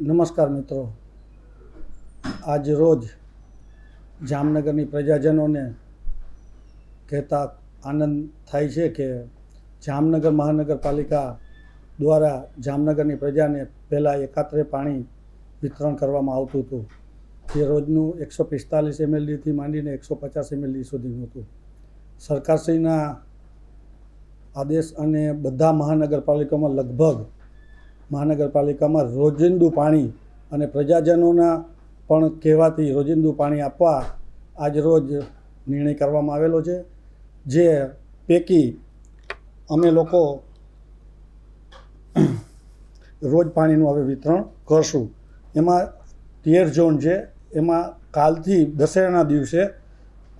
નમસ્કાર મિત્રો. આજ રોજ જામનગરની પ્રજાજનોને કહેતા આનંદ થાય છે કે જામનગર મહાનગરપાલિકા દ્વારા જામનગરની પ્રજાને પહેલાં એકાત્રે પાણી વિતરણ કરવામાં આવતું હતું. જે રોજનું એકસો પિસ્તાલીસ એમએલડીથી માંડીને એકસો પચાસ એમએલડી સુધીનું હતું. સરકારશ્રીના આદેશ અને બધા મહાનગરપાલિકામાં લગભગ મહાનગરપાલિકામાં રોજિંદુ પાણી અને પ્રજાજનોના પણ કહેવાથી રોજિંદુ પાણી આપવા આજરોજ નિર્ણય કરવામાં આવેલો છે, જે પૈકી અમે લોકો રોજ પાણીનું હવે વિતરણ કરશું. એમાં તેર ઝોન છે, એમાં કાલથી દશેરાના દિવસે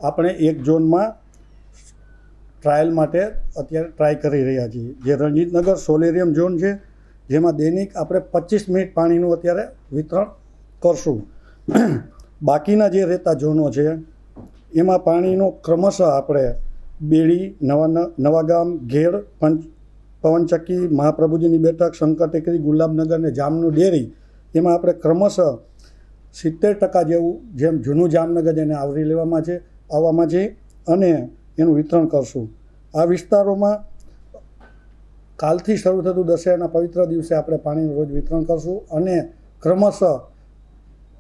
આપણે એક ઝોનમાં ટ્રાયલ માટે અત્યારે ટ્રાય કરી રહ્યા છીએ. જે રણજીતનગર સોલેરિયમ ઝોન છે જેમાં દૈનિક આપણે પચીસ મિનિટ પાણીનું અત્યારે વિતરણ કરશું. બાકીના જે રહેતા ઝોનો છે, એમાં પાણીનો ક્રમશઃ આપણે બેડી, નવા નવાગામ ઘેડ, પંચ, પવનચક્કી, મહાપ્રભુજીની બેઠક શંકર ટેકરી ગુલાબનગર અને જામનું ડેરી, એમાં આપણે ક્રમશઃ સિત્તેર ટકા જેવું જેમ જૂનું જામનગર એને આવરી લેવામાં છે, આવવામાં છે અને એનું વિતરણ કરશું. આ વિસ્તારોમાં કાલથી શરૂ થતું દશેરાના પવિત્ર દિવસે આપણે પાણીનું રોજ વિતરણ કરશું અને ક્રમશઃ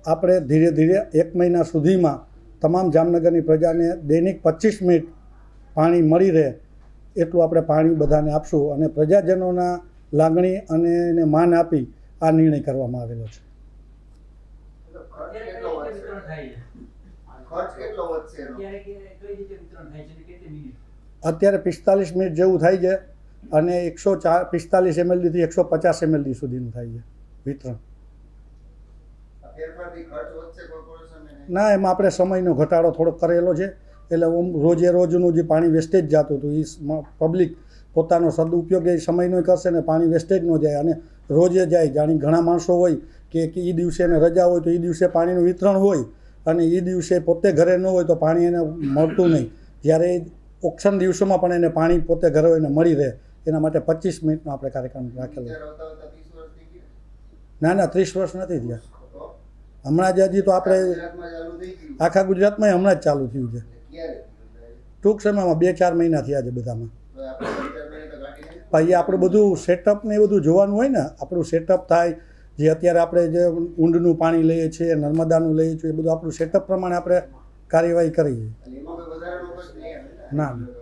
આપણે ધીરે ધીરે એક મહિના સુધીમાં તમામ જામનગરની પ્રજાને દૈનિક પચીસ મિનિટ પાણી મળી રહે એટલું આપણે પાણી બધાને આપશું અને પ્રજાજનોના લાગણી અને એને માન આપી આ નિર્ણય કરવામાં આવેલો છે. ખર્ચ કેટલો વધશે ખર્ચ કેટલો વધશે એનો અત્યારે પિસ્તાલીસ મિનિટ જેવું થાય છે. અને એકસો ચાર પિસ્તાલીસ એમએલડીથી એકસો પચાસ એમએલડી સુધીનું થાય છે વિતરણ. ના એમાં આપણે સમયનો ઘટાડો થોડોક કરેલો છે. એટલે રોજે રોજનું જે પાણી વેસ્ટેજ જતું હતું એ પબ્લિક પોતાનો સદઉપયોગ એ સમયનો કરશે ને પાણી વેસ્ટેજ ન જાય. અને રોજે જાય જાણી ઘણા માણસો હોય કે એ દિવસે એને રજા હોય તો એ દિવસે પાણીનું વિતરણ હોય અને એ દિવસે પોતે ઘરે ન હોય તો પાણી એને મળતું નહીં. જ્યારે ઓપ્શન દિવસોમાં પણ એને પાણી પોતે ઘરે હોય એને મળી રહે. એના માટે પચીસ મિનિટનો આપણે કાર્યક્રમ રાખેલો. ના ના ત્રીસ વર્ષ નથી થયા. હમણાં જ હજી તો આપણે આખા ગુજરાતમાં હમણાં જ ચાલુ થયું છે. ટૂંક સમયમાં બે ચાર મહિના થયા છે બધામાં. પછી આપણું બધું સેટઅપ ને એ બધું જોવાનું હોય ને આપણું સેટઅપ થાય. જે અત્યારે આપણે જે ઊંડનું પાણી લઈએ છીએ નર્મદાનું લઈએ છીએ એ બધું આપણું સેટઅપ પ્રમાણે આપણે કાર્યવાહી કરીએ? ના ના.